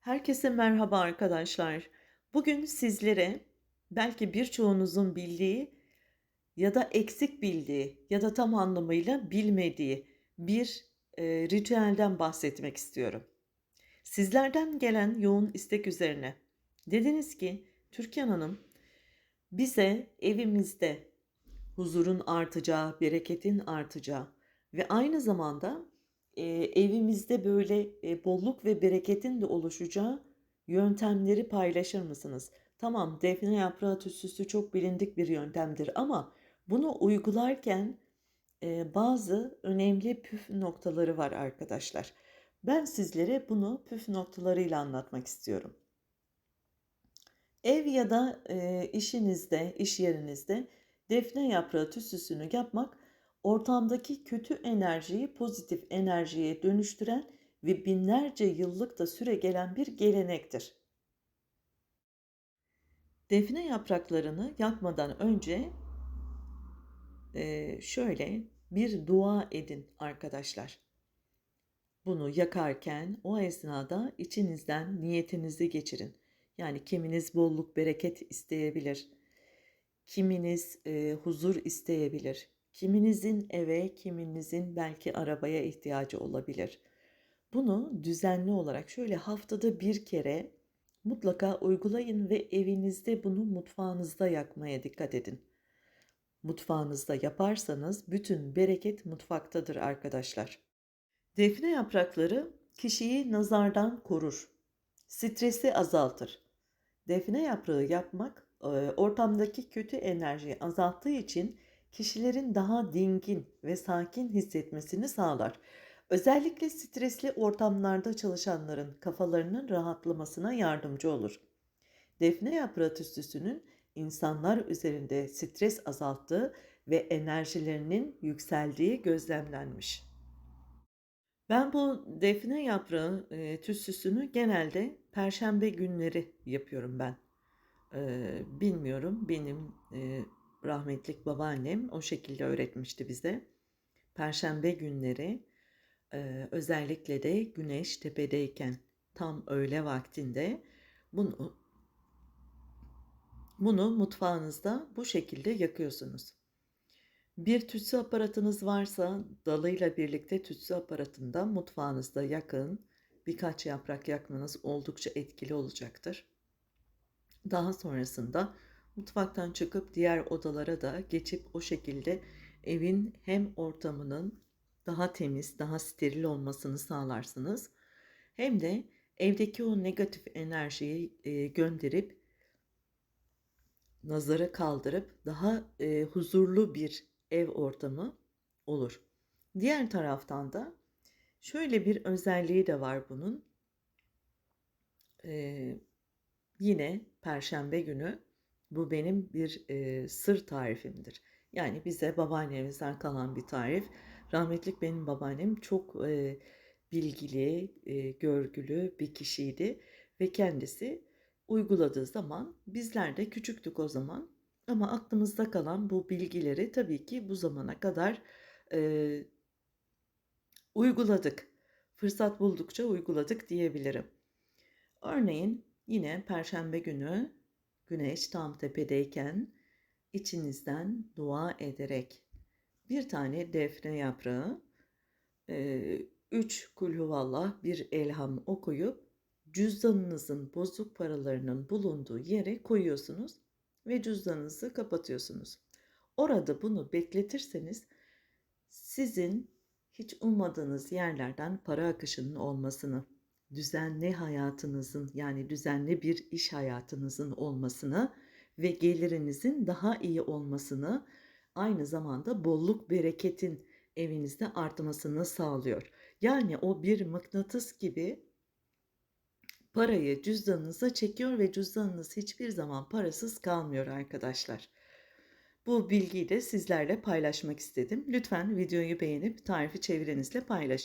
Herkese merhaba arkadaşlar. Bugün sizlere belki birçoğunuzun bildiği ya da eksik bildiği ya da tam anlamıyla bilmediği bir e, ritüelden bahsetmek istiyorum. Sizlerden gelen yoğun istek üzerine dediniz ki Türkan Hanım bize evimizde huzurun artacağı, bereketin artacağı ve aynı zamanda e, evimizde böyle e, bolluk ve bereketin de oluşacağı yöntemleri paylaşır mısınız? Tamam, defne yaprağı tütsüsü çok bilindik bir yöntemdir ama bunu uygularken e, bazı önemli püf noktaları var arkadaşlar. Ben sizlere bunu püf noktalarıyla anlatmak istiyorum. Ev ya da e, işinizde, iş yerinizde defne yaprağı tütsüsünü yapmak ortamdaki kötü enerjiyi pozitif enerjiye dönüştüren ve binlerce yıllık da süre gelen bir gelenektir. Defne yapraklarını yakmadan önce e, şöyle bir dua edin arkadaşlar. Bunu yakarken o esnada içinizden niyetinizi geçirin. Yani kiminiz bolluk bereket isteyebilir. Kiminiz e, huzur isteyebilir. Kiminizin eve, kiminizin belki arabaya ihtiyacı olabilir. Bunu düzenli olarak şöyle haftada bir kere mutlaka uygulayın ve evinizde bunu mutfağınızda yakmaya dikkat edin. Mutfağınızda yaparsanız bütün bereket mutfaktadır arkadaşlar. Defne yaprakları kişiyi nazardan korur. Stresi azaltır. Defne yaprağı yapmak ortamdaki kötü enerjiyi azalttığı için kişilerin daha dingin ve sakin hissetmesini sağlar. Özellikle stresli ortamlarda çalışanların kafalarının rahatlamasına yardımcı olur. Defne yaprağı tütsüsünün insanlar üzerinde stres azalttığı ve enerjilerinin yükseldiği gözlemlenmiş. Ben bu defne yaprağı e, tütsüsünü genelde perşembe günleri yapıyorum ben. E, bilmiyorum benim e, rahmetlik babaannem o şekilde öğretmişti bize. Perşembe günleri e, özellikle de güneş tepedeyken tam öğle vaktinde bunu bunu mutfağınızda bu şekilde yakıyorsunuz. Bir tütsü aparatınız varsa dalıyla birlikte tütsü aparatında mutfağınızda yakın. Birkaç yaprak yakmanız oldukça etkili olacaktır. Daha sonrasında mutfaktan çıkıp diğer odalara da geçip o şekilde evin hem ortamının daha temiz, daha steril olmasını sağlarsınız. Hem de evdeki o negatif enerjiyi e, gönderip nazarı kaldırıp daha e, huzurlu bir ev ortamı olur. Diğer taraftan da şöyle bir özelliği de var bunun. Ee, yine Perşembe günü bu benim bir e, sır tarifimdir. Yani bize babaannemizden kalan bir tarif. Rahmetlik benim babaannem çok e, bilgili, e, görgülü bir kişiydi ve kendisi uyguladığı zaman bizler de küçüktük o zaman ama aklımızda kalan bu bilgileri tabii ki bu zamana kadar e, uyguladık. Fırsat buldukça uyguladık diyebilirim. Örneğin yine Perşembe günü güneş tam tepedeyken içinizden dua ederek bir tane defne yaprağı, üç kulhuvallah, bir elham okuyup cüzdanınızın bozuk paralarının bulunduğu yere koyuyorsunuz ve cüzdanınızı kapatıyorsunuz. Orada bunu bekletirseniz sizin hiç ummadığınız yerlerden para akışının olmasını, düzenli hayatınızın yani düzenli bir iş hayatınızın olmasını ve gelirinizin daha iyi olmasını, aynı zamanda bolluk bereketin evinizde artmasını sağlıyor. Yani o bir mıknatıs gibi parayı cüzdanınıza çekiyor ve cüzdanınız hiçbir zaman parasız kalmıyor arkadaşlar. Bu bilgiyi de sizlerle paylaşmak istedim. Lütfen videoyu beğenip tarifi çevrenizle paylaşın.